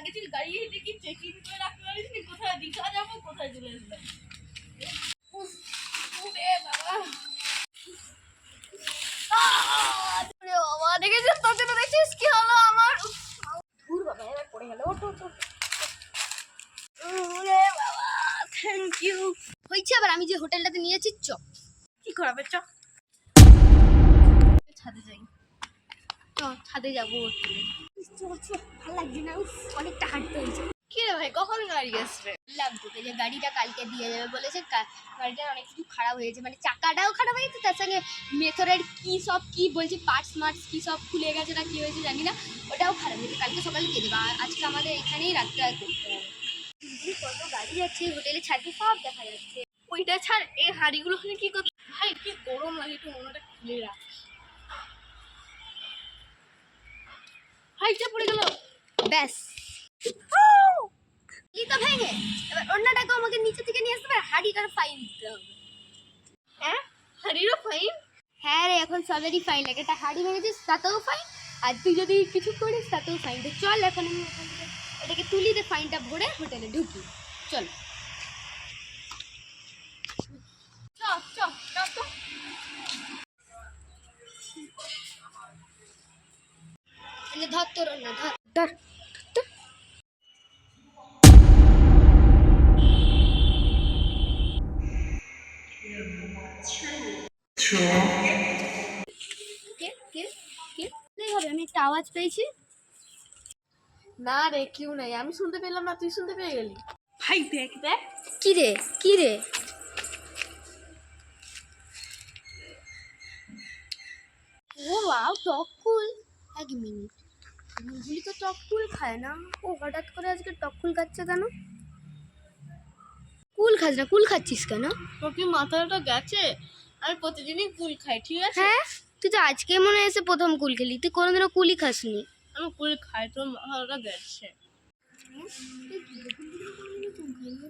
আগে থেকে গাড়ি দেখি চেকিং করে রাখতে পারিস কোথায় দীঘা যাব, কোথায় চলে আসলাম হয়েছে আবার, আমি যে হোটেলটাতে নিয়েছি চ। কি করাবে, চ। ছাদে যাই। চ, ছাদে যাব। চ ভালো লাগছে না অনেকটা হাঁটতে হয়েছে। কি রে ভাই কখন গাড়ি আসবে? বললাম তোকে যে গাড়িটা কালকে দিয়ে যাবে বলেছে গাড়িটার অনেক কিছু খারাপ হয়েছে মানে চাকাটাও খারাপ হয়েছে তার সঙ্গে মেথরের কি সব কি বলছে পার্টস মার্টস কি সব খুলে গেছে না কি হয়েছে জানি না ওটাও খারাপ হয়েছে কালকে সকালে দিয়ে দেবো আর আজকে আমাদের এখানেই রাত্রে করতে হবে। কত গাড়ি যাচ্ছে হোটেলে ছাদে সব দেখা যাচ্ছে। ওইটা ছাড় এই হাঁড়িগুলো কি করতে ভাই কি গরম লাগে একটু মনটা খুলে রাখ। হাইটা পড়ে গেল। ব্যাস। তো ভেঙে? এবার অন্যটাকে আমাকে নিচে থেকে নিয়ে আসতে হবে হাড়িটার ফাইন দিতে হবে। হ্যাঁ হাঁড়িরও ফাইন হ্যাঁ রে এখন সবেরই ফাইন লাগে। একটা হাড়ি ভেঙেছিস তাতেও ফাইন আর তুই যদি কিছু করিস তাতেও ফাইন তো চল এখন আমি এটাকে তুলি দে ফাইনটা ভরে হোটেলে ঢুকি। চল। না আমি একটা আওয়াজ পেয়েছি না রে কেউ নাই আমি শুনতে পেলাম না তুই শুনতে পেয়ে গেলি ভাই দেখ দেখ কি রে কি রে ও বাও টককুল এক মিনিট বুলবুলি তো টককুল খায় না। ও হঠাৎ করে আজকে টককুল খাচ্ছে কেন? কুল খাস না কুল খাচ্ছিস কেন? তোর কি মাথাটা গেছে? আমি প্রতিদিনই কুল খাই ঠিক আছে? হ্যাঁ তুই তো আজকে মনে এসে প্রথম কুল খেলি তুই কোনোদিনও কুলই খাসনি। আমি কুল খাই তোর মাথাটা গেছে।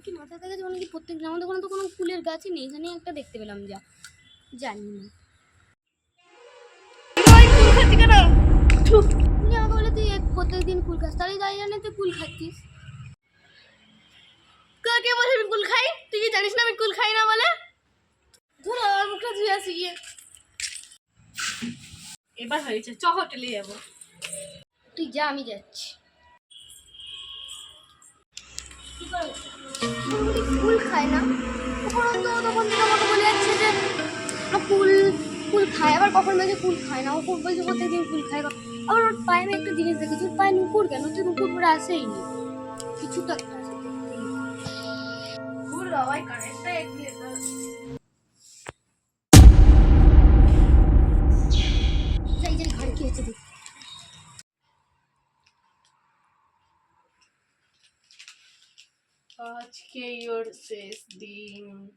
কি মাথা থেকে মানে কি প্রত্যেক আমাদের কোনো তো কোনো ফুলের গাছই নেই এখানে একটা দেখতে পেলাম যা। জানি না ভাই কুল খাচ্ছি কেন তুমি আমাকে বলে তুই এক- প্রত্যেকদিন কুল খাস, তাহলে তাই জানে তুই কুল খাচ্ছিস। কাকে বলে আমি কুল খাই? তুই কি জানিস না আমি কুল খাই না বলে? ধরো, আমার মুখটা ধুয়ে আসি গিয়ে। এবার হয়েছে, চ হোটেলে যাব। তুই যা, আমি যাচ্ছি। কুল খায় না? তখন তো তখন আমাকে বলে যাচ্ছে যে কুল কুল খায়। আবার কখন বলছে কুল খায় না? ও বলছে, প্রত্যেকদিন কুল খায়। আবার ওর পায়ে আমি একটা জিনিস দেখেছি ওর পায়ে নুপুর কেন? তুই নুপুর পরে আসেই নি। কিছু তো একটা আছে। যাই যাই ঘরে কি হয়েছে দেখ। আজকে ওর শেষ দিন।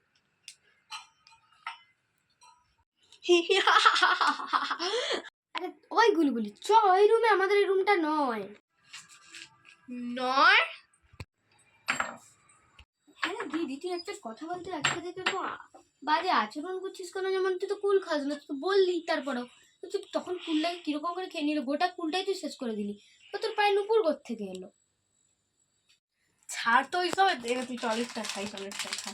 আরে ওই গুলগুলি। চ ওই রুমে আমাদের এই রুমটা নয়। নয়? হ্যাঁ দিদি তুই একটা কথা বলতে আজকে থেকে তো। বাজে আচরণ করছিস কেন যেমন? তুই তো কুল খাস না তুই তো বললি তারপরেও। তুই তখন কুলটাকে কীরকম করে খেয়ে নিল? গোটা কুলটাই তুই শেষ করে দিলি। তো তোর পায়ে নুপুর থেকে এলো? ছাড় তো ওইসব দেখে তুই চলেরটা খাই চলেরটা খা।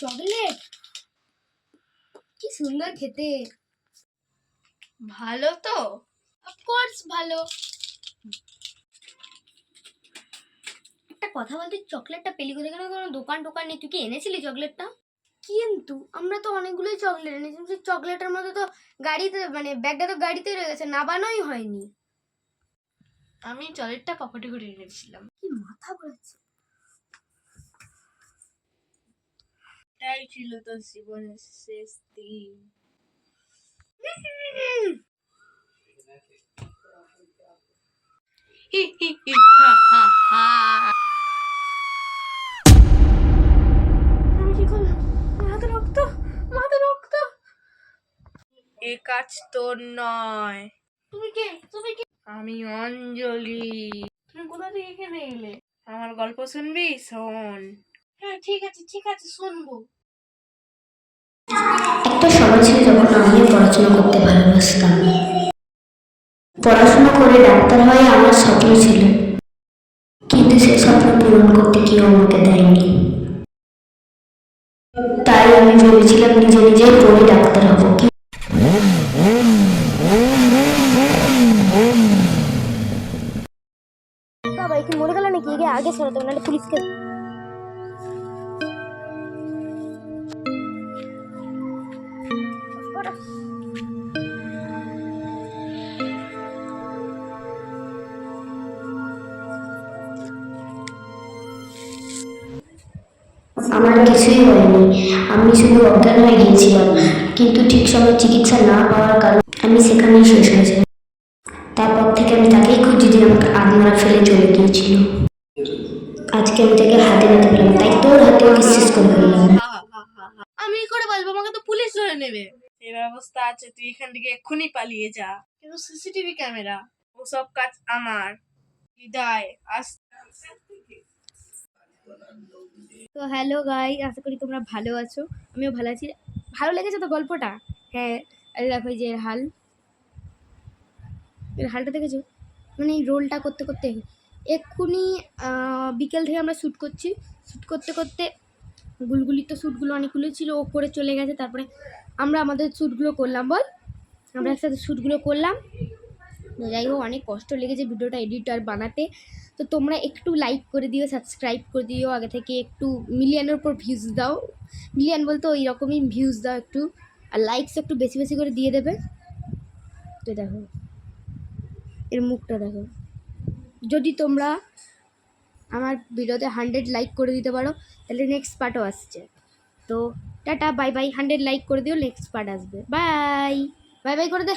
চকলেট! কি সুন্দর খেতে। ভালো তো? অফকোর্স ভালো। একটা কথা বলতে চকলেটটা পেলি কোথায় কেন কোনো দোকান টোকান নেই। তুই কি এনেছিলি চকলেটটা? কিন্তু আমরা তো অনেকগুলোই চকলেট এনেছি। সেই চকলেটের মধ্যে তো গাড়িতে মানে ব্যাগটা তো গাড়িতে রয়ে গেছে। নাবানোই হয়নি। আমি চলেরটা পকেটে করে এনেছিলাম। কি মাথা ঘুরাচ্ছে? এটাই ছিল তোর জীবনের শেষ দিন। হি হি হি হা হা হা আমি কি করলাম মাথা রক্ত মাথা রক্ত এ কাজ তোর নয়। তুমি কে? তুমি কে? আমি অঞ্জলি। তুমি কোথা থেকে এখানে এলে? আমার গল্প শুনবি? শোন। হ্যাঁ ঠিক আছে ঠিক আছে শুনব। নিয়ে পড়াশোনা করতে ভালোবাসতাম। পড়াশোনা করে ডাক্তার হয়ে আমার স্বপ্ন ছিল। কিন্তু সে স্বপ্ন পূরণ করতে কেউ আমাকে দেয়নি। তাই আমি ভেবেছিলাম নিজে নিজেই পড়ে ডাক্তার হব। কি বাবা কি মরে গেল নাকি? আগে ছড়াতে নাহলে পুলিশকে আমার কিছুই হয়নি। আমি শুধু অজ্ঞান হয়ে গিয়েছিলাম। কিন্তু ঠিক সময় চিকিৎসা না পাওয়ার কারণে আমি সেখানেই শেষ হয়েছে তারপর থেকে আমি তাকেই খুঁজি যে আমাকে আত্মারা ফেলে চলে গিয়েছিল। আজকে আমি তাকে হাতে নিতে পেলাম। তাই তোর হাতে ওকে শেষ করে ফেললাম। আমি করে বলব? আমাকে তো পুলিশ ধরে নেবে। এর অবস্থা আছে, তুই এখান থেকে এক্ষুনি পালিয়ে যা। কিন্তু সিসিটিভি ক্যামেরা ওসব কাজ আমার। বিদায়। আস তো হ্যালো গাই আশা করি তোমরা ভালো আছো। আমিও ভালো আছি। ভালো লেগেছে তো গল্পটা? হ্যাঁ দেখো যে এর হাল। এর হালটা দেখেছ? মানে এই রোলটা করতে করতে। এক্ষুনি বিকেল থেকে আমরা শ্যুট করছি। শ্যুট করতে করতে গুলগুলির তো শ্যুটগুলো অনেকগুলো ছিল ও করে চলে গেছে। তারপরে আমরা আমাদের শ্যুটগুলো করলাম, বল। আমরা একসাথে শ্যুটগুলো করলাম। যাই হোক, অনেক কষ্ট লেগেছে ভিডিওটা এডিট আর বানাতে। তো তোমরা একটু লাইক করে দিও সাবস্ক্রাইব করে দিও, আগে থেকে একটু মিলিয়নের উপর ভিউজ দাও। মিলিয়ন বলতে ওই রকমই ভিউজ দাও একটু। আর লাইকস একটু বেশি বেশি করে দিয়ে দেবে। তো দেখো, এর মুখটা দেখো। যদি তোমরা আমার ভিডিওতে হান্ড্রেড লাইক করে দিতে পারো, তাহলে নেক্সট পার্টও আসছে। তো tata bye bye hundred like করে দিও নেক্সট পার্ট আসবে। বাই বাই বাই করে দে।